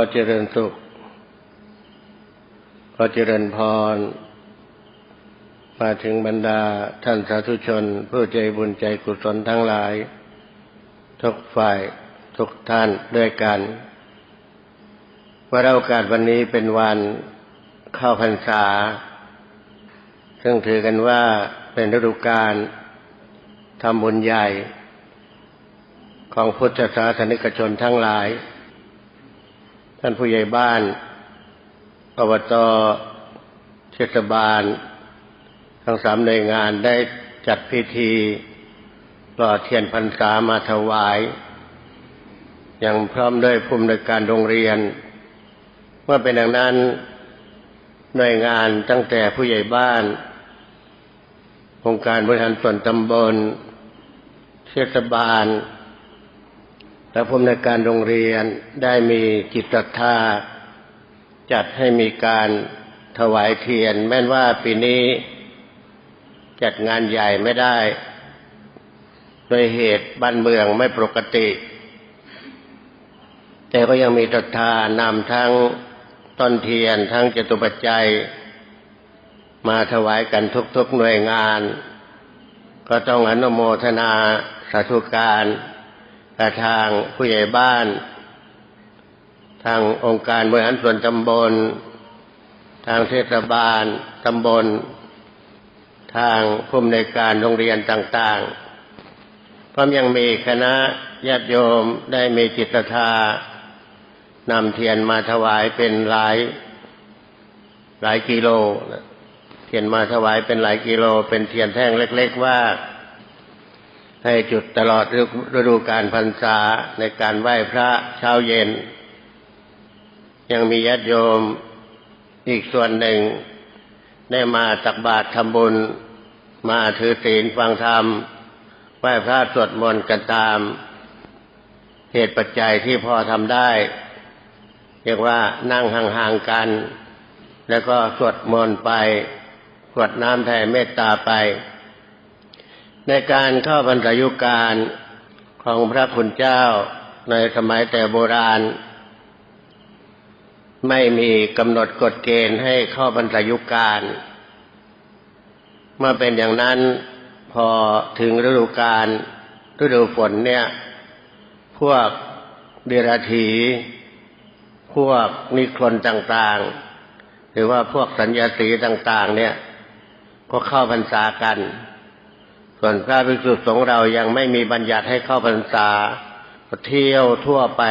ขอเจริญสุข ขอเจริญพร มาถึงบรรดาท่านสาธุชน ผู้ใจบุญใจกุศลทั้งหลาย ทุกฝ่ายทุกท่านด้วยกันว่าโอกาสวันนี้เป็นวันเข้าพรรษา ซึ่งถือกันว่าเป็นฤดูกาลทำบุญใหญ่ ของพุทธศาสนิกชนทั้งหลาย ท่านผู้ใหญ่บ้านอบตเทศบาล ทั้งสามหน่วยงานได้จัดพิธีหล่อเทียนพรรษามาถวาย อย่างพร้อมด้วยภูมิในการโรงเรียน เมื่อเป็นอย่างนั้นหน่วยงานตั้งแต่ผู้ใหญ่บ้านองค์การบริหารส่วนตำบลเทศบาล และผู้อำนวยการโรงเรียนได้มีจิตศรัทธา จัดให้มีการถวายเทียน แม้ว่าปีนี้จัดงานใหญ่ไม่ได้ โดยเหตุบ้านเมืองไม่ปกติ แต่ก็ยังมีศรัทธานำทั้งต้นเทียนทั้งจตุปัจจัย มาถวายกันทุกๆหน่วยงาน ก็ต้องอนุโมทนาสาธุการ กระทางผู้ใหญ่บ้าน ทางองค์การบริหารส่วนตำบล ทางเทศบาลตำบล ทางผู้อำนวยการโรงเรียนต่างๆพร้อมยังมีคณะญาติโยมได้มีจิตศรัทธานำเทียนมาถวายเป็นหลายหลายกิโล เทียนมาถวายเป็นหลายกิโล เป็นเทียนแท่งเล็ก ๆ ว่า ให้จุดตลอดฤดูการพรรษาในการไหว้พระเช้าเย็น ยังมีญาติโยมอีกส่วนหนึ่ง ได้มาตักบาตรทำบุญ มาถือศีลฟังธรรม ไหว้พระสวดมนต์กันตาม เหตุปัจจัยที่พอทำได้ เรียกว่านั่งห่างๆกัน แล้วก็สวดมนต์ไป สวดน้ำแผ่เมตตาไป ในการเข้าบรรยุการของพระคุณเจ้าในสมัยแต่โบราณ ไม่มีกำหนดกฎเกณฑ์ให้เข้าบรรยุการเมื่อเป็นอย่างนั้นพอถึงฤดูกาลฤดูฝนเนี่ย พวกเดรัจฉีพวกนิครนต่างๆ หรือว่าพวกสัญญาสีต่าง ๆ เนี่ย ก็เข้าพรรษากัน ส่วนพระภิกษุสงฆ์เรายังไม่มีบัญญัติให้เข้าพรรษาเที่ยวทั่วไป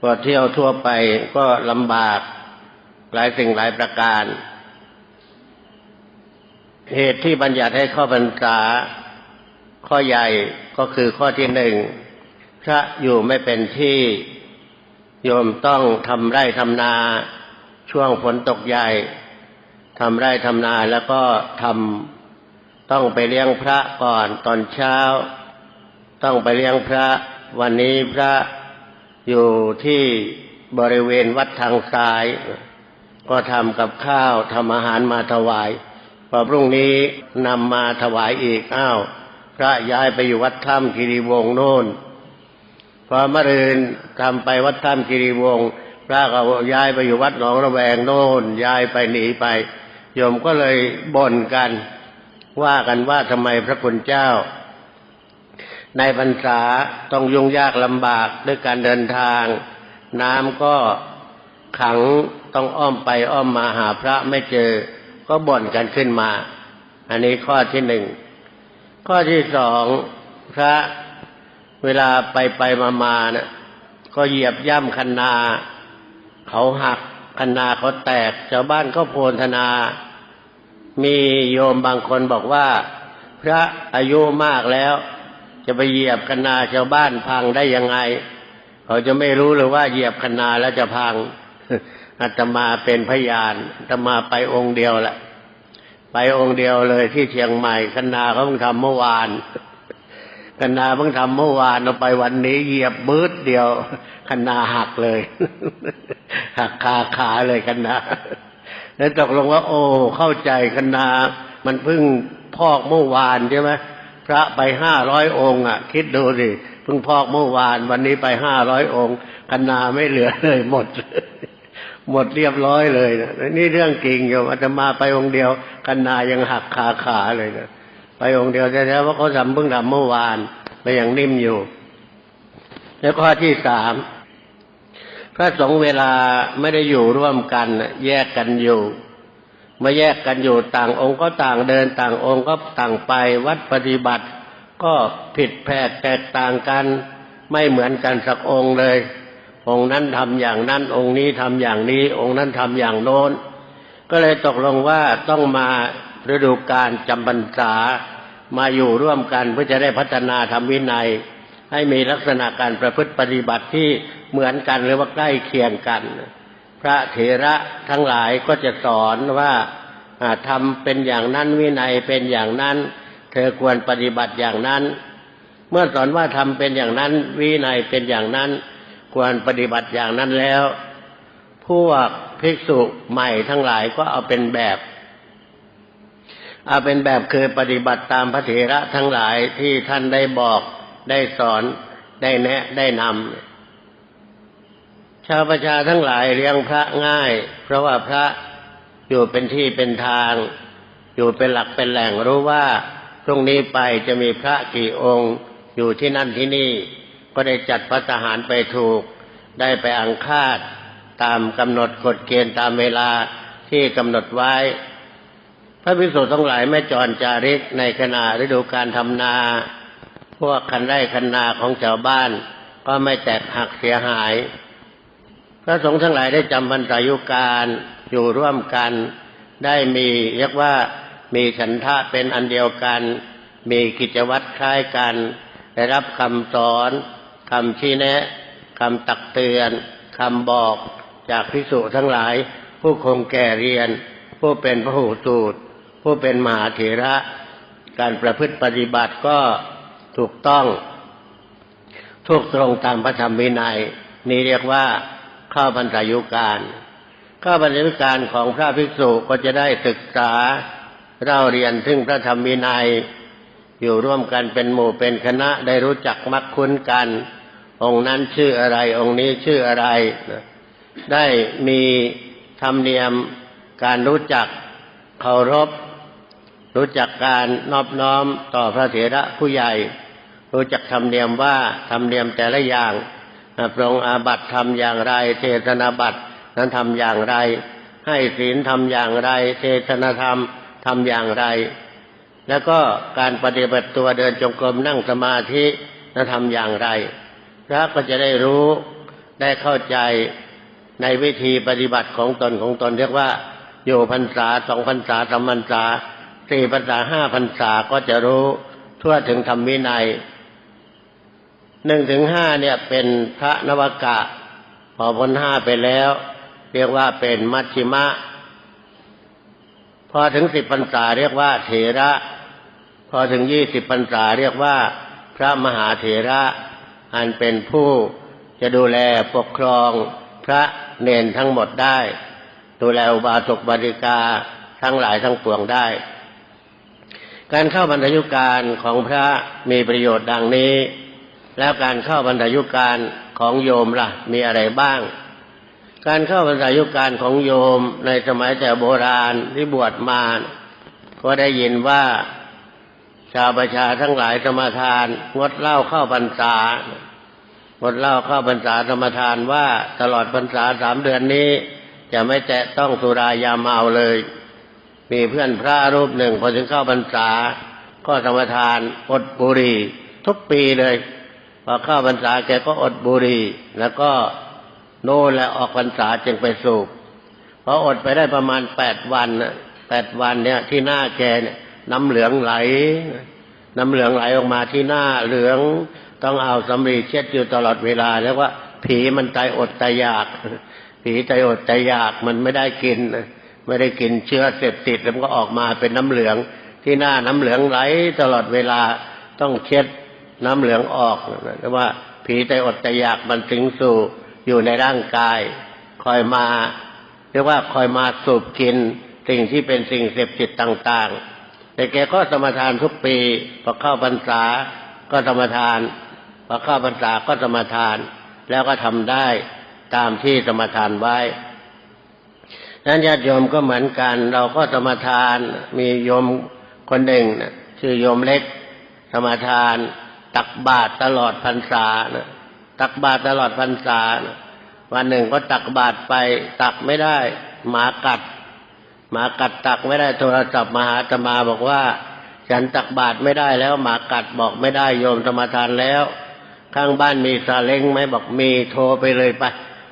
พอเที่ยวทั่วไปก็ลำบากหลายสิ่งหลายประการ เหตุที่บัญญัติให้เข้าพรรษา ข้อใหญ่ก็คือข้อที่หนึ่งพระอยู่ไม่เป็นที่โยมต้องทำไร่ทำนาช่วงฝนตกใหญ่ทำไร่ทำนาแล้วก็ทำ ต้องไปเลี้ยงพระก่อนตอนเช้า ต้องไปเลี้ยงพระวันนี้พระอยู่ที่บริเวณวัดทางซ้าย ก็ทำกับข้าวทำอาหารมาถวายพอพรุ่งนี้นำมาถวายอีกอ้าว พระย้ายไปอยู่วัดถ้ำกิริวงโน่นพอมะรืนทำไปวัดถ้ำกิริวงพระก็ย้ายไปอยู่วัดหนองระแวงโน่นย้ายไปหนีไปโยมก็เลยบ่นกัน ว่ากันว่าทำไมพระคุณเจ้า ในพรรษาต้องยุ่งยากลำบากด้วยการเดินทาง น้ำก็ขังต้องอ้อมไปอ้อมมาหาพระไม่เจอ ก็บ่นกันขึ้นมา อันนี้ข้อที่หนึ่ง ข้อที่สองพระเวลาไปไปมามานะก็เหยียบย่ำคันนา เขาหักคันนาเขาแตกชาวบ้านก็โพลธนา มีโยมบางคนบอกว่า พระอายุมากแล้ว จะไปเหยียบคนาชาวบ้านพังได้ยังไง เขาจะไม่รู้เลยว่าเหยียบคนาแล้วจะพังอาตมาเป็นพยานอาตมาไปองค์เดียวแหละไปองค์เดียวเลยที่เชียงใหม่คนาเขาเพิ่งทำเมื่อวานคณาเพิ่งทำเมื่อวานเราไปวันนี้เหยียบบืดเดียวคณาหักเลย หักคาขาเลยคณา แล้วตกลงว่า โอ้เข้าใจคณามันเพิ่งพอกเมื่อวานใช่ไหมพระไปห้าร้อยองค์อะ คิดดูสิเพิ่งพอกเมื่อวาน วันนี้ไปห้าร้อยองค์กันนาไม่เหลือเลยหมด หมดเรียบร้อยเลยนะนี่เรื่องจริงโยมอาตมาไปองค์เดียวกันนายังหักขาขาเลยนะไปองค์เดียวแท้ๆว่าเขาทำเพิ่งทำเมื่อวานไปยังนิ่มอยู่ แล้วข้อที่สาม พระสงฆ์เวลาไม่ได้อยู่ร่วมกันแยกกันอยู่มาแยกกันอยู่ต่างองค์ก็ต่างเดินต่างองค์ก็ต่างไปวัดปฏิบัติ ก็ผิดแผกแตกต่างกัน ไม่เหมือนกันสักองค์เลย องค์นั้นทำอย่างนั้นองค์นี้ทำอย่างนี้ องค์นั้นทำอย่างโน้น ก็เลยตกลงว่าต้องมาฤดูการจำพรรษามาอยู่ร่วมกันเพื่อจะได้พัฒนาธรรมวินัย ให้มีลักษณะการประพฤติปฏิบัติที่เหมือนกันหรือว่าใกล้เคียงกัน พระเถระทั้งหลายก็จะสอนว่าทำเป็นอย่างนั้นวินัยเป็นอย่างนั้น เธอควรปฏิบัติอย่างนั้น เมื่อสอนว่าทำเป็นอย่างนั้นวินัยเป็นอย่างนั้น ควรปฏิบัติอย่างนั้นแล้ว พวกภิกษุใหม่ทั้งหลายก็เอาเป็นแบบเอาเป็นแบบคือปฏิบัติตามพระเถระทั้งหลายที่ท่านได้บอก ได้สอนได้แนะได้นำชาวประชาทั้งหลายเลี้ยงพระง่าย เพราะว่าพระอยู่เป็นที่เป็นทาง อยู่เป็นหลักเป็นแหล่งรู้ว่าตรงนี้ไปจะมีพระกี่องค์อยู่ที่นั่นที่นี่ ก็ได้จัดพระทหารไปถูก ได้ไปอังคาดตามกำหนดกฎเกณฑ์ตามเวลาที่กำหนดไว้ พระภิกษุทั้งหลายไม่จรจาริกในขณะฤดูการทำนา วกคันไร่คันนาของชาวบ้าน ก็ไม่แตกหักเสียหาย พระสงฆ์ทั้งหลายได้จำพรรษายุการอยู่ร่วมกัน ได้มีเรียกว่ามีฉันทะเป็นอันเดียวกัน มีกิจวัตรคล้ายกัน ได้รับคำสอนคำชี้แนะคำตักเตือนคำบอกจากพิสุทั้งหลาย ผู้คงแก่เรียน ผู้เป็นพระหูตูตผู้เป็นมหาเถระ การประพฤติปฏิบัติก็ ถูกต้องทุกตรงตามพระธรรมวินัย นี่เรียกว่าเข้าบรรษายุการข้าบรรยาการของพระภิกษุก็จะได้ศึกษาเล่าเรียนถึงพระธรรมวินัย อยู่ร่วมกันเป็นหมู่เป็นคณะได้รู้จักมักคุ้นกัน องค์นั้นชื่ออะไร องค์นี้ชื่ออะไร ได้มีธรรมเนียมการรู้จักเคารพรู้จักการนอบน้อมต่อพระเถระผู้ใหญ่ รู้จักธรรมเนียมว่าธรรมเนียมแต่ละอย่างปรงอาบัตทำอย่างไร เทศนาบัตนั้นทำอย่างไร ให้ศีลทำอย่างไร เทศนาธรรมทำอย่างไร แล้วก็การปฏิบัติตัวเดินจงกรมนั่งสมาธินั้นทำอย่างไรพระก็จะได้รู้ได้เข้าใจในวิธีปฏิบัติของตนของตนเรียกว่าอยู่พรรษาสองพรรษาสามพรรษาสี่พรรษาห้าพรรษาก็จะรู้ทั่วถึงธรรมวินัย หนึ่งถึงห้าเนี่ยเป็นพระนวกะ พอพ้นห้าไปแล้ว เรียกว่าเป็นมัชชิมะ พอถึงสิบพรรษาเรียกว่าเถระ พอถึงยี่สิบพรรษาเรียกว่า พระมหาเถระ อันเป็นผู้จะดูแลปกครองพระเนนทั้งหมดได้ ดูแลอุบาสกบริกาทั้งหลายทั้งปวงได้ การเข้าบรรยุการของพระมีประโยชน์ดังนี้ แล้วการเข้าบรรยุการของโยมละ่ะ มีอะไรบ้าง การเข้าพรรษายุการของโยมในสมัยแต่โบราณที่บวชมาก็ได้ยินว่าชาวประชาทั้งหลายสมาทาน งดเหล้าเข้าพรรษางดเหล้าเข้าพรรษาสมทานว่าตลอดพรรษาสามเดือนนี้ จะไม่แตะต้องสุรายาเมาเลย มีเพื่อนพระรูปหนึ่งพอถึงเข้าพรรษา ก็สมทานอดบุหรี่ทุกปีเลย พอเข้าพรรษาแกก็อดบุรีแล้วก็โน่นและออกพรรษาจึงไปสูบพออดไปได้ประมาณแปดวันแปดวันเนี่ย ที่หน้าแกเนี่ย น้ำเหลืองไหล น้ำเหลืองไหลออกมาที่หน้าเหลืองต้องเอาสำลีเช็ดอยู่ตลอดเวลาแล้วว่า ผีมันใจอดใจอยาก ผีใจอดใจอยากมันไม่ได้กินไม่ได้กินเชื้อเสพติดแล้วก็ออกมาเป็นน้ำเหลือง ที่หน้าน้ำเหลืองไหลตลอดเวลาต้องเช็ด น้ำเหลืองออกแต่ว่า ผีใจอดใจอยากมันถึงสู่อยู่ในร่างกาย คอยมา เรียกว่าคอยมาสูบกินสิ่งที่เป็นสิ่งเสพติดต่างๆ แต่แกก็สมทานทุกปีพอเข้าพรรษาก็สมทานพอเข้าพรรษาก็สมทาน แล้วก็ทำได้ตามที่สมทานไว้นั้นญาติโยมก็เหมือนกัน เราก็สมทานมีโยมคนหนึ่งนะชื่อโยมเล็กสมทาน ตักบาตรตลอดพรรษานะตักบาตรตลอดพรรษานะวันหนึ่งก็ตักบาตรไป ตักไม่ได้ หมากัด หมากัดตักไม่ได้โทรศัพท์มาหาตมาบอกว่า ฉันตักบาตรไม่ได้แล้ว หมากัดบอกไม่ได้โยมสมทานแล้ว ข้างบ้านมีซาเล้งไหมบอกมีโทรไปเลยไป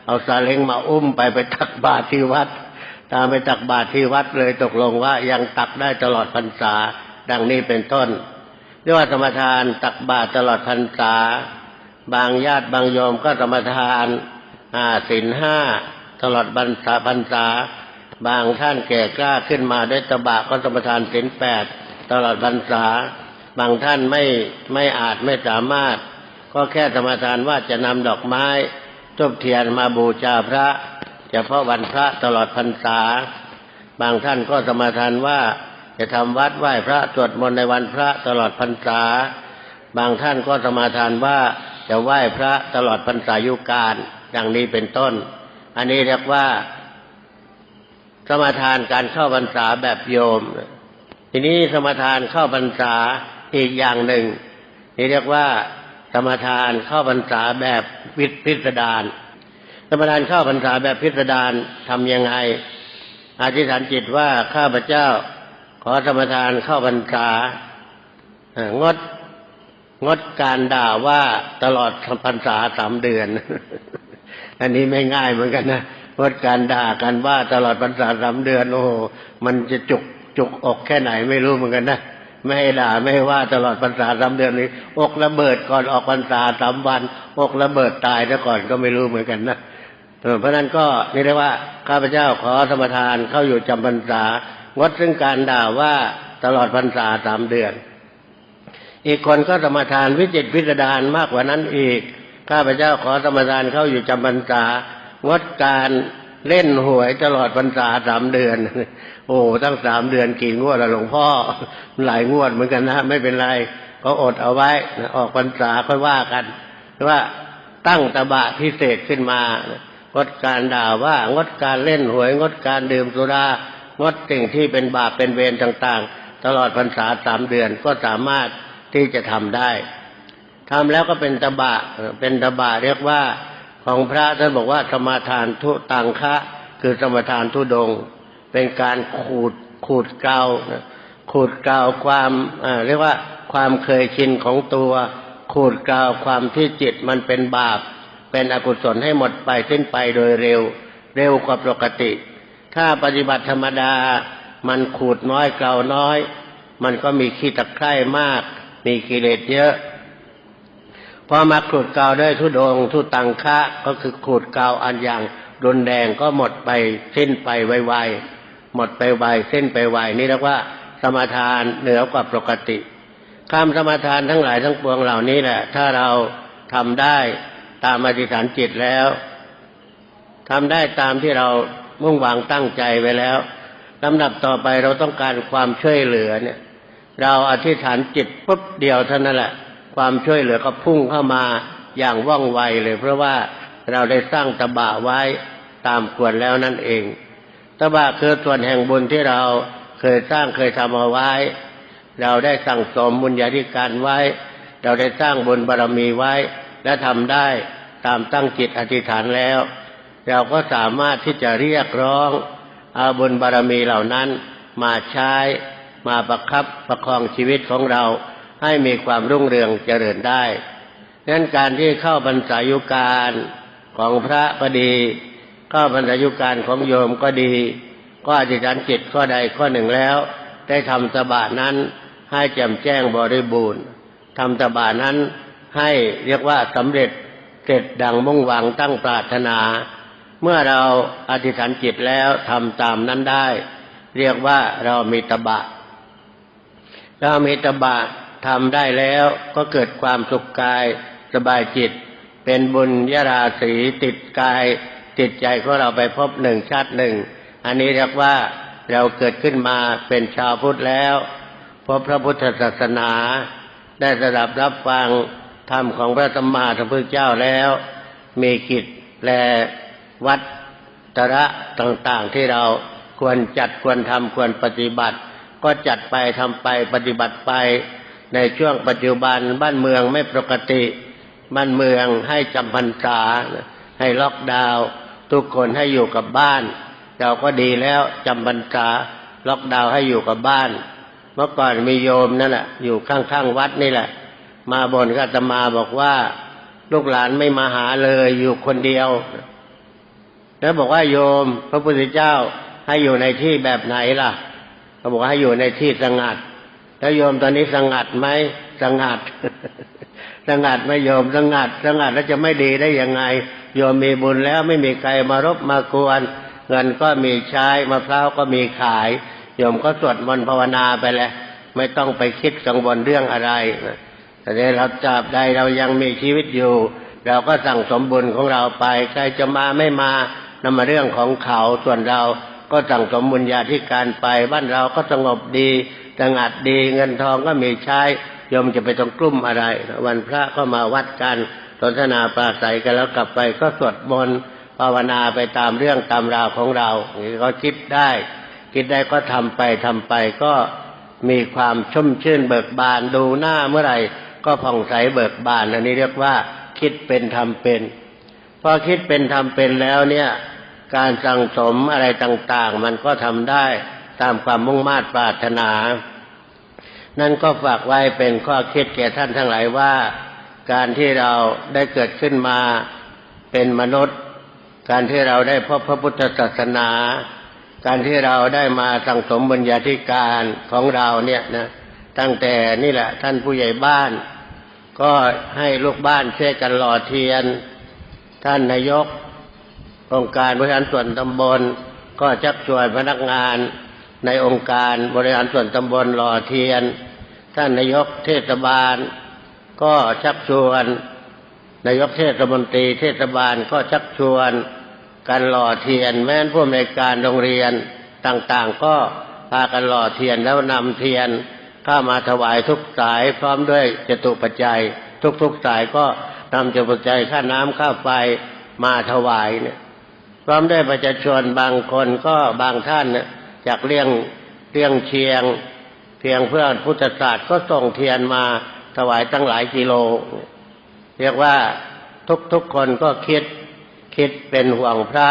เอาซาเล้งมาอุ้มไปไปตักบาตรที่วัดตามไปตักบาตรที่วัดเลยตกลงว่ายังตักได้ตลอดพรรษา ดังนี้เป็นต้น เรียกว่าสมทานตักบาตรตลอดพรรษา บางญาติบางโยมก็สมทานอาศีลห้าตลอดบรรษาพรรษา บางท่านแก่กล้าขึ้นมาด้วยตบะก็สมทานศีลแปดตลอดพรรษา บางท่านไม่ไม่อาจไม่สามารถ ก็แค่สมทานว่าจะนำดอกไม้ทูบเทียนมาบูชาพระเฉพาะวันพระตลอดพรรษา บางท่านก็สมทานว่า จะทำวัดไหว้พระสวดมนต์ในวันพระตลอดพรรษา บางท่านก็สมาทานว่าจะไหว้พระตลอดพรรษายุการดังนี้เป็นต้น อันนี้เรียกว่า สมาทานการเข้าพรรษาแบบโยม ทีนี้สมาทานเข้าพรรษาอีกอย่างหนึ่ง นี่เรียกว่า สมาทานเข้าพรรษาแบบวิพิสดารสมาทานเข้าพรรษาแบบพิสดารทำยังไงอธิษฐานจิตว่าข้าพเจ้า ขอสมทานเข้าพรรษางดงดการด่าว่าตลอดพรรษาสามเดือน อันนี้ไม่ง่ายเหมือนกันนะงดการด่ากันว่าตลอดพรรษาสามเดือน โอ้โหมันจะจุกจุกอกแค่ไหนไม่รู้เหมือนกันนะไม่ให้ด่าไม่ให้ว่าตลอดพรรษาสามเดือนนี้ อกระเบิดก่อนออกพรรษาสามวัน อกระเบิดตายซะก่อนก็ไม่รู้เหมือนกันนะเพราะนั้นก็นี่เรียกว่าข้าพเจ้าขอสมทานเข้าอยู่จำพรรษา งดซึ่งการด่าว่าตลอดพรรษาสามเดือน อีกคนก็สมทานวิจิตพิสดารมากกว่านั้นอีก ข้าพเจ้าขอสมทานเข้าอยู่จำพรรษางดการเล่นหวยตลอดพรรษาสามเดือน โอ้ตั้งสามเดือนกี่งวดละหลวงพ่อ หลายงวดเหมือนกันนะ ไม่เป็นไร ก็อดเอาไว้ ออกพรรษาค่อยว่ากันว่าตั้งตบะพิเศษขึ้นมางดการด่าว่างดการเล่นหวย งดการดื่มสุรา งดสิ่งที่เป็นบาปเป็นเวรต่างๆ ตลอดพรรษาสามเดือนก็สามารถที่จะทำได้ทำแล้วก็เป็นตบะเป็นตบะเรียกว่าของพระท่านบอกว่าสมาทานทุตังคะ คือสมาทานทุดง เป็นการขูดขูดเกาขูดเกาความเรียกว่าความเคยชินของตัว ขูดเกาความที่จิตมันเป็นบาป เป็นอกุศลให้หมดไปสิ้นไปโดยเร็ว เร็วกว่าปกติ ถ้าปฏิบัติธรรมดา มันขูดน้อยเกลาน้อย มันก็มีขี้ตะไคร่มาก มีกิเลสเยอะพอมาขูดเกลาด้วยทุดงทุตังคะก็คือขูดเกลาอันอย่างรุนแรงก็หมดไปสิ้นไปไวๆหมดไปไวสิ้นไปไวนี่เรียกว่า สมทานเหนือกว่าปกติคำสมทานทั้งหลายทั้งปวงเหล่านี้แหละ ถ้าเราทำได้ตามอธิษฐานจิตแล้วทำได้ตามที่เรา มุ่งหวังตั้งใจไว้แล้วลำดับต่อไปเราต้องการความช่วยเหลือเนี่ย เราอธิษฐานจิตปุ๊บเดียวเท่านั้นแหละ ความช่วยเหลือก็พุ่งเข้ามาอย่างว่องไวเลย เพราะว่าเราได้สร้างตบะไว้ตามควรแล้วนั่นเองตบะคือส่วนแห่งบุญที่เราเคยสร้างเคยทำเอาไว้ เราได้สั่งสมบุญญาธิการไว้ เราได้สร้างบุญบารรมีไว้ และทำได้ตามตั้งจิตอธิษฐานแล้ว เราก็สามารถที่จะเรียกร้องเอาบุญบารมีเหล่านั้นมาใช้มาประคับประคองชีวิตของเราให้มีความรุ่งเรืองเจริญได้ดังนั้นการที่เข้าบรรษายุการของพระก็ดี เข้าบรรษายุการของโยมก็ดี ก็อธิษฐานจิตข้อใดข้อหนึ่งแล้ว ได้ทำตบะนั้นให้แจ่มแจ้งบริบูรณ์ทำตบะนั้นให้เรียกว่าสำเร็จเสร็จดังมุ่งหวังตั้งปรารถนา เมื่อเราอธิษฐานจิตแล้วทำตามนั้นได้ เรียกว่าเรามีตบะ เรามีตบะทำได้แล้วก็เกิดความสุขกายสบายจิต เป็นบุญยราศีติดกาย ติดใจของเราไปพบหนึ่งชาติหนึ่ง อันนี้เรียกว่าเราเกิดขึ้นมาเป็นชาวพุทธแล้วพบพระพุทธศาสนา ได้สดับรับฟังธรรมของพระสัมมาสัมพุทธเจ้าแล้ว มีกิจแล วัดตระต่างๆที่เราควรจัดควรทำควรปฏิบัติ ก็จัดไปทำไปปฏิบัติไป ในช่วงปัจจุบันบ้านเมืองไม่ปกติ บ้านเมืองให้จำพรรษาให้ล็อกดาวน์ทุกคนให้อยู่กับบ้าน เราก็ดีแล้วจำพรรษาล็อกดาวน์ให้อยู่กับบ้าน เมื่อก่อนมีโยมนั่นแหละอยู่ข้างๆวัดนี่แหละ มาบนก็จะมาบอกว่า ลูกหลานไม่มาหาเลยอยู่คนเดียว แล้วบอกว่าโยม พระพุทธเจ้าให้อยู่ในที่แบบไหนล่ะเขาบอกให้อยู่ในที่สงัด แล้วโยมตอนนี้สงัดไหมสงัด สงัดไม่โยมสงัด สงัดแล้วจะไม่ดีได้ยังไง โยมมีบุญแล้วไม่มีใครมารบมากวน เงินก็มีใช้มะพร้าวก็มีขาย โยมก็สวดมนต์ภาวนาไปแหละไม่ต้องไปคิดกังวลเรื่องอะไรแต่เราจับใดเรายังมีชีวิตอยู่ เราก็สั่งสมบุญของเราไป ใครจะมาไม่มา นำมาเรื่องของเขาส่วนเราก็สั่งสมบุญญาธิการไป บ้านเราก็สงบดีสงัดดีเงินทองก็มีใช้โยมจะไปต้องกลุ้มอะไร วันพระก็มาวัดกันสนทนาปราศัยกันแล้วกลับไปก็สวดมนต์ภาวนาไปตามเรื่องตามราวของเราอย่างนี้ก็คิดได้ คิดได้ก็ทำไปทำไปก็มีความชุ่มชื่นเบิกบานดูหน้าเมื่อไหร่ก็ผ่องใสเบิกบานอันนี้เรียกว่า คิดเป็นทำเป็น พอคิดเป็นทำเป็นแล้วเนี่ย การสั่งสมอะไรต่างๆ มันก็ทำได้ตามความมุ่งมา่ปรารถนา นั่นก็ฝากไว้เป็นข้อคิดแก่ท่านทั้งหลายว่า การที่เราได้เกิดขึ้นมาเป็นมนุษย์ การที่เราได้พบพระพุทธศาสนา การที่เราได้มาสั่งสมบุญญาธิการของเราเนี่ยนะตั้งแต่นี่แหละท่านผู้ใหญ่บ้าน ก็ให้ลูกบ้านช่วยกันหล่อเทียน ท่านนายก องค์การบริหารส่วนตำบล ก็ชักชวนพนักงานในองค์การบริหารส่วนตำบลหล่อเทียน ท่านนายกเทศบาล ก็ชักชวนนายกเทศมนตรีเทศบาลก็ชักชวนการหล่อเทียน แม้นผู้ในวยการโรงเรียนต่างๆ ก็พากันหล่อเทียนแล้วนำเทียนเข้ามาถวายทุกสายพร้อมด้วยจตุปัจจัย ทุกๆสายก็นำจตุปัจจัยค่าน้ำค่าไฟมาถวายเนี่ย ร้อมด้วยประชาชนบางคนก็บางท่านจากเลี้ยงเลี้ยงเชียง เพียงเพื่อพุทธศาสตร์ก็ส่งเทียนมาถวายตั้งหลายกิโล เรียกว่าทุกๆคนก็คิดคิดเป็นห่วงพระ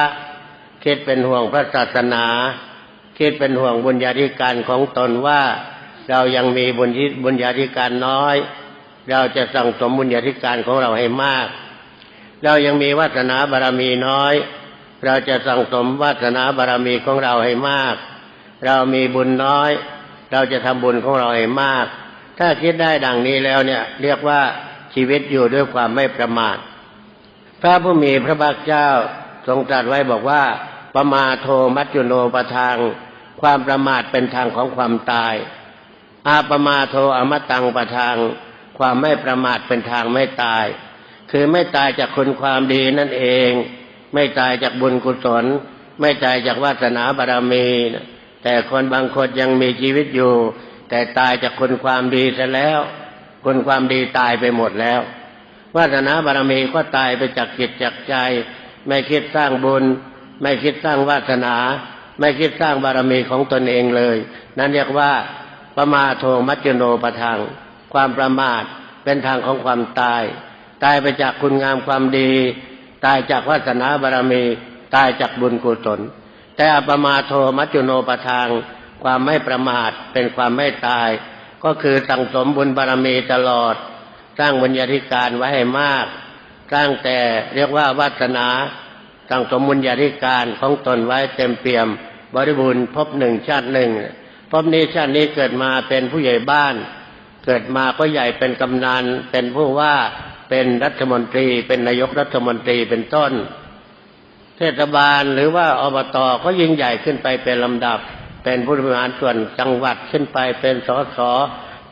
คิดเป็นห่วงพระศาสนา คิดเป็นห่วงบุญญาธิการของตนว่า เรายังมีบุญบุญญาธิการน้อย เราจะสั่งสมบุญญาธิการของเราให้มาก เรายังมีวาสนาบารมีน้อย เราจะสั่งสมวาสนาบารมีของเราให้มาก เรามีบุญน้อย เราจะทำบุญของเราให้มาก ถ้าคิดได้ดังนี้แล้วเนี่ย เรียกว่าชีวิตอยู่ด้วยความไม่ประมาท พระผู้มีพระภาคเจ้าทรงตรัสไว้บอกว่าประมาโทมัจจุโนปทาง ความประมาทเป็นทางของความตาย อาปมาโทอมตังประทาง ความไม่ประมาทเป็นทางไม่ตาย คือไม่ตายจากคุณความดีนั่นเอง ไม่ตายจากบุญกุศล ไม่ตายจากวาสนาบารมีนะแต่คนบางคนยังมีชีวิตอยู่ แต่ตายจากคุณความดีซะแล้วคุณความดีตายไปหมดแล้ว วาสนาบารมีก็ตายไปจากจิตจากใจ ไม่คิดสร้างบุญ ไม่คิดสร้างวาสนา ไม่คิดสร้างบารมีของตนเองเลย นั่นเรียกว่าประมาโทมัจจโนปะทางความประมาทเป็นทางของความตาย ตายไปจากคุณงามความดี ตายจากวาสนาบารมี ตายจากบุญกุศล แต่อปมาโทมัจจุโนปทาง ความไม่ประมาทเป็นความไม่ตาย ก็คือสั่งสมบุญบารมีตลอด สร้างบุญญาธิการไว้ให้มาก สร้างแต่เรียกว่าวาสนา สั่งสมบุญญาธิการของตนไว้เต็มเปี่ยม บริบูรณ์พบหนึ่งชาติหนึ่งพบนี้ชาตินี้เกิดมาเป็นผู้ใหญ่บ้าน เกิดมาก็ใหญ่เป็นกำนันเป็นผู้ว่า เป็นรัฐมนตรี เป็นนายกรัฐมนตรีเป็นต้น เทศบาลหรือว่าอบตก็ยิ่งใหญ่ขึ้นไปเป็นลำดับ เป็นผู้บริหารส่วนจังหวัดขึ้นไปเป็นสส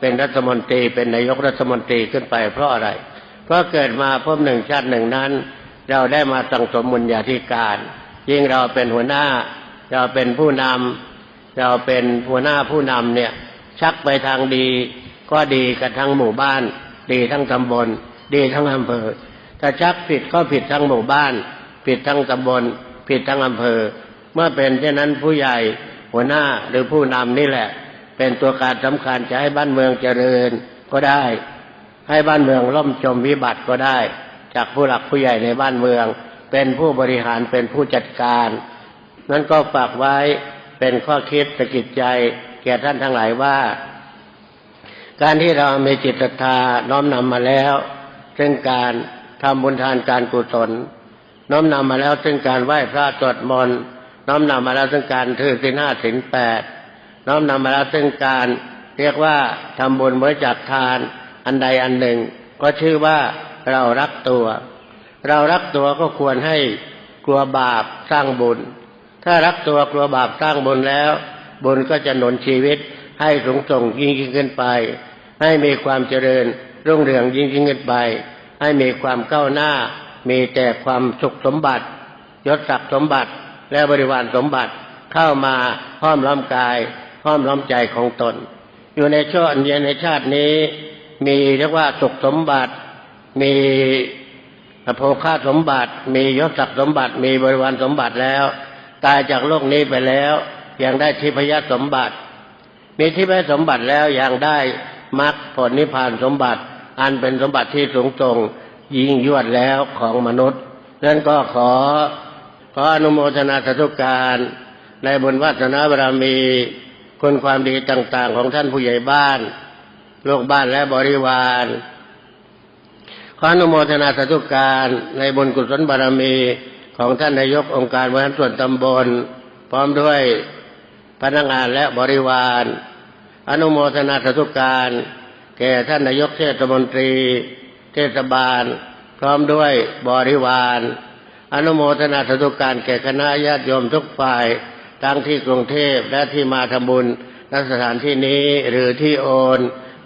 เป็นรัฐมนตรีเป็นนายกรัฐมนตรีขึ้นไป เพราะอะไร เพราะเกิดมาพบหนึ่งชาติหนึ่งนั้น เราได้มาสั่งสมบุญญาธิการ ยิ่งเราเป็นหัวหน้า เราเป็นผู้นำเราเป็นหัวหน้าผู้นำเนี่ย ชักไปทางดี ก็ดีกันทั้งหมู่บ้าน ดีทั้งตำบล ดีทั้งอำเภอถ้าชักผิดก็ผิดทั้งหมู่บ้าน ผิดทั้งตำบล ผิดทั้งอำเภอ เมื่อเป็นเช่นนั้นผู้ใหญ่หัวหน้าหรือผู้นำนี่แหละ เป็นตัวการสำคัญจะให้บ้านเมืองเจริญก็ได้ ให้บ้านเมืองล่มจมวิบัติก็ได้ จากผู้หลักผู้ใหญ่ในบ้านเมือง เป็นผู้บริหารเป็นผู้จัดการ นั้นก็ฝากไว้เป็นข้อคิดสะกิดใจ แก่ท่านทั้งหลายว่า การที่เรามีจิตศรัทธาน้อมนำมาแล้ว ซึ่งการทำบุญทานการกุศล น้อมนำมาแล้วซึ่งการไหว้พระสวดมนต์น้อมนำมาแล้วซึ่งการถือศีลห้าศีลแปดน้อมนำมาแล้วซึ่งการเรียกว่าทำบุญบริจาคทานอันใดอันหนึ่ง ก็ชื่อว่าเรารักตัว เรารักตัวก็ควรให้กลัวบาปสร้างบุญ ถ้ารักตัวกลัวบาปสร้างบุญแล้ว บุญก็จะหนุนชีวิตให้สูงส่งยิ่งยิ่งขึ้นไป ให้มีความเจริญ รุ่งเรืองยิ่งยิ่งขึ้นไป ให้มีความก้าวหน้า มีแต่ความสุขสมบัติยศศักดิ์สมบัติและบริวารสมบัติเข้ามาห้อมล้อมกาย ห้อมล้อมใจของตน อยู่ในช่วงเย็นในชาตินี้ มีเรียกว่าสุขสมบัติ มีโภคาสมบัติ มียศศักดิ์สมบัติ มีบริวารสมบัติแล้ว ตายจากโลกนี้ไปแล้ว ยังได้ทิพยสมบัติ มีทิพยสมบัติแล้วยังได้ มรรคผลนิพพานสมบัติ อันเป็นสมบัติที่สูงส่งยิ่งยวดแล้วของมนุษย์นั้นก็ขอขออนุโมทนาสาธุการในบุญวัฒนาบารมีคุณความดีต่างๆ ของท่านผู้ใหญ่บ้านลูกบ้านและบริวารขออนุโมทนาสาธุการในบุญกุศลบารมีของท่านนายกองค์การบริหารส่วนตำบล พร้อมด้วยพนักงานและบริวาร อนุโมทนาสาธุการ แก่ท่านนายกเทศมนตรี เทศบาล พร้อมด้วยบริวาร อนุโมทนาสาธุการแก่คณะญาติโยมทุกฝ่ายทั้งที่กรุงเทพและที่มาทำบุญณสถานที่นี้หรือที่โอน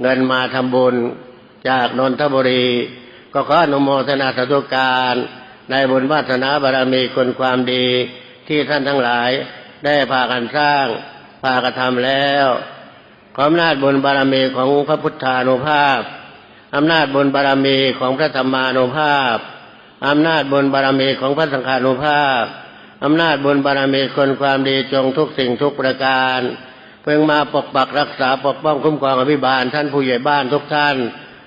เงินมาทำบุญจากนนทบุรี ก็ขออนุโมทนาสาธุการในบุญวาสนาบารมีคุณความดีที่ท่านทั้งหลายได้พากันสร้างพากระทำแล้ว ออำนาจบุญบารมีของพระพุทธานุภาพ อำนาจบุญบารมีของพระธรรมานุภาพ อำนาจบุญบารมีของพระสังฆานุภาพ อำนาจบุญบารมีคนความดีจงทุกสิ่งทุกประการ เพิ่งมาปกปักรักษาปกป้องคุ้มครองอภิบาลท่านผู้ใหญ่บ้านทุกท่าน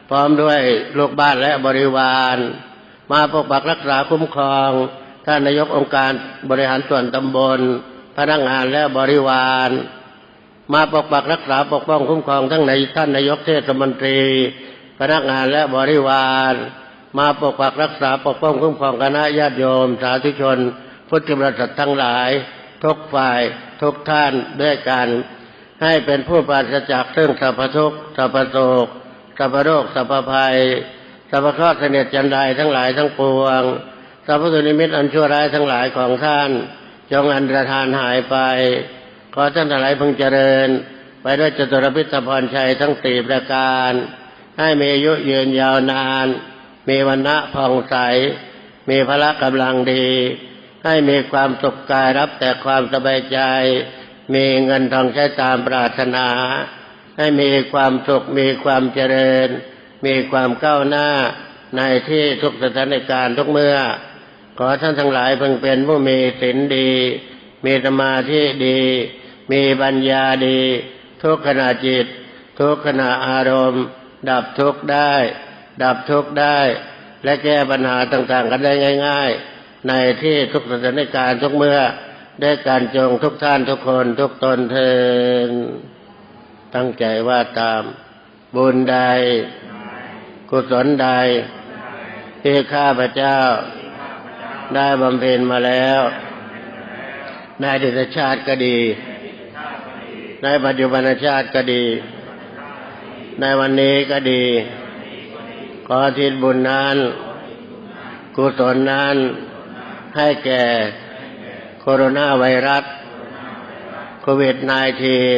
พร้อมด้วยลูกบ้านและบริวาร มาปกปักรักษาคุ้มครอง ท่านนายกองค์การบริหารส่วนตำบลพนักงานและบริวาร มาปกปักรักษาปกป้องคุ้มครองทั้งในท่านนายกเทศมนตรี พนักงานและบริวาร มาปกปักรักษาปกป้องคุ้มครองคณะญาติโยม สาธุชน พุทธบริษัททั้งหลาย ทุกฝ่ายทุกท่านด้วยกัน ให้เป็นผู้ปราศจากเรื่องสัพพทุกข์สัพพโศกสัพพโรคสัพพภัยสัพพข้อเสนียดจันไดทั้งหลายทั้งปวงสัพพสุนิมิตอันชั่วร้ายทั้งหลายของท่าน จงอันตรธานหายไป ขอท่านทั้งหลายพึงเจริญ ไปด้วยจตุรพิธพรชัยทั้งสี่ประการ ให้มีอายุยืนยาวนาน มีวันณะผ่องใส มีพละกำลังดี ให้มีความสุขกายรับแต่ความสบายใจ มีเงินทองใช้ตามปรารถนา ให้มีความสุขมีความเจริญ มีความก้าวหน้าในที่ทุกสถานการณ์ทุกเมื่อ ขอท่านทั้งหลายเพิ่งเป็นผู้มีศีลดี มีสมาธิดี มีปัญญาดี ทุกขณะจิต ทุกขณะอารมณ์ ดับทุกได้ ดับทุกได้ และแก้ปัญหาต่างๆกันได้ง่าย ๆ ในที่ทุกสถานการณ์ทุกเมื่อได้การจงทุกท่านทุกคนทุกตนเทินตั้งใจว่าตาม บุญใด กุศลใดที่ข้าพเจ้า ได้บำเพ็ญมาแล้วในดีตชาติก็ดี ในปัจจุบันชาติก็ดี ในวันนี้ก็ดี ขอทิศบุญนั้น กุศลนั้น ให้แก่โคโรนาไวรัสโควิด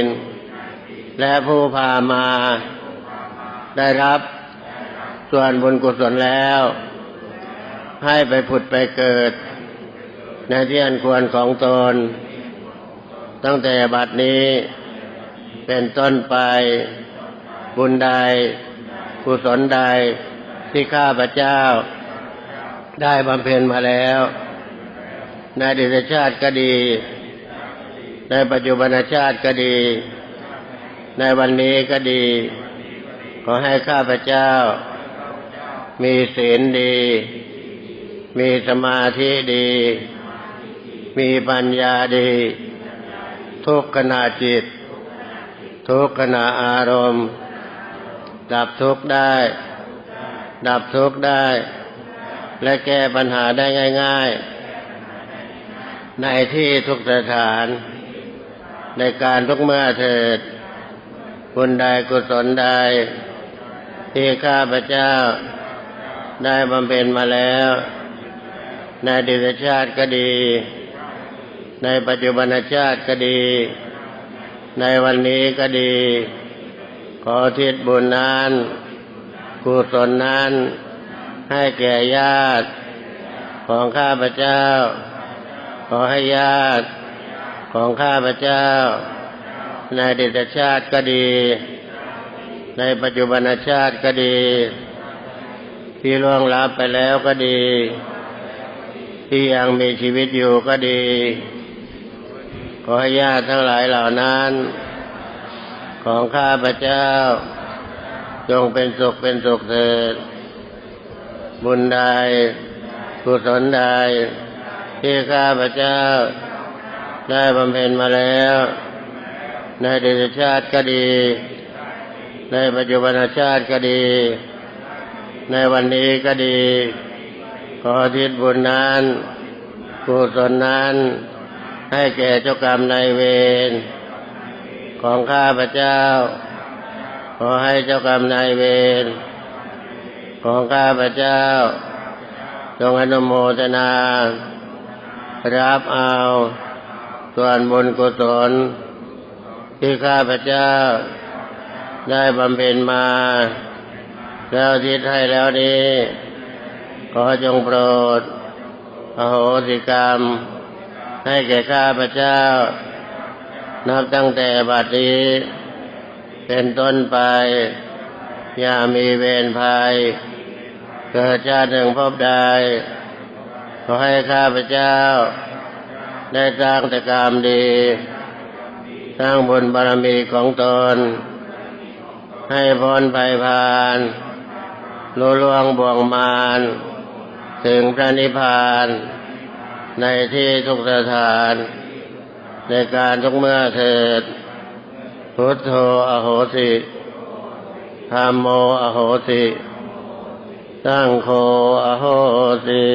-19 และผู้พามาได้รับส่วนบุญกุศลแล้ว ให้ไปผุดไปเกิด ในที่อันควรของตน ตั้งแต่บัดนี้ เป็นต้นไป บุญใดกุศลใดที่ข้าพเจ้า ได้บำเพ็ญมาแล้ว ในดีตชาติก็ดี ในปัจจุบันชาติก็ดี ในวันนี้ก็ดี ขอให้ข้าพเจ้า มีศีลดี มีสมาธิดี มีปัญญาดี ทุกขณะจิต ทุกขณะอารมณ์ ดับทุกข์ได้ ดับทุกข์ได้ และแก้ปัญหาได้ง่าย ๆ ในที่ทุกสถาน ในการทุกเมื่อเถิดบุญใดกุศลใดที่ข้าพเจ้าได้บำเพ็ญมาแล้ว ในดีตชาติก็ดี ในปัจจุบันชาติก็ดี ในวันนี้ก็ดี ขอทิศบุญนั้นกุศลนั้น ให้แก่ญาติของข้าพเจ้า ขอให้ญาติของข้าพเจ้า ในอดีตชาติก็ดี ในปัจจุบันชาติก็ดี ที่ล่วงลับไปแล้วก็ดี ที่ยังมีชีวิตอยู่ก็ดี ขอให้ญาติทั้งหลายเหล่านั้น ของข้าพเจ้า จงเป็นสุขเป็นสุขเถิด บุญใดกุศลใดที่ข้าพเจ้า ได้บำเพ็ญมาแล้ว ในอดีตชาติก็ดี ในปัจจุบันชาติก็ดี ในวันนี้ก็ดี ขอทิศบุญนั้นกุศลนั้น ให้แก่เจ้ากรรมนายเวรของข้าพเจ้า ขอให้เจ้ากรรมนายเวรของข้าพเจ้าจงอนุโมทนา รับเอาส่วนบุญกุศลที่ข้าพเจ้า ได้บำเพ็ญมา แล้วทิศให้แล้วนี้ขอจงโปรดอโหสิกรรม ให้แก่ข้าพเจ้า นับตั้งแต่บัดนี้เป็นต้นไป อย่ามีเวรภัย เกิดชาติหนึ่งพบใดขอให้ข้าพเจ้า ได้สร้างแต่กรรมดี สร้างบุญบารมีของตน ให้พ้นภัยพานลุล่วงบ่วงมารถึงพระนิพพาน ในที่ทุกสถาน ในการทุกเมื่อเถิด พุทโธอโหสิธรรมโมอโหสิสังโฆอโหสิ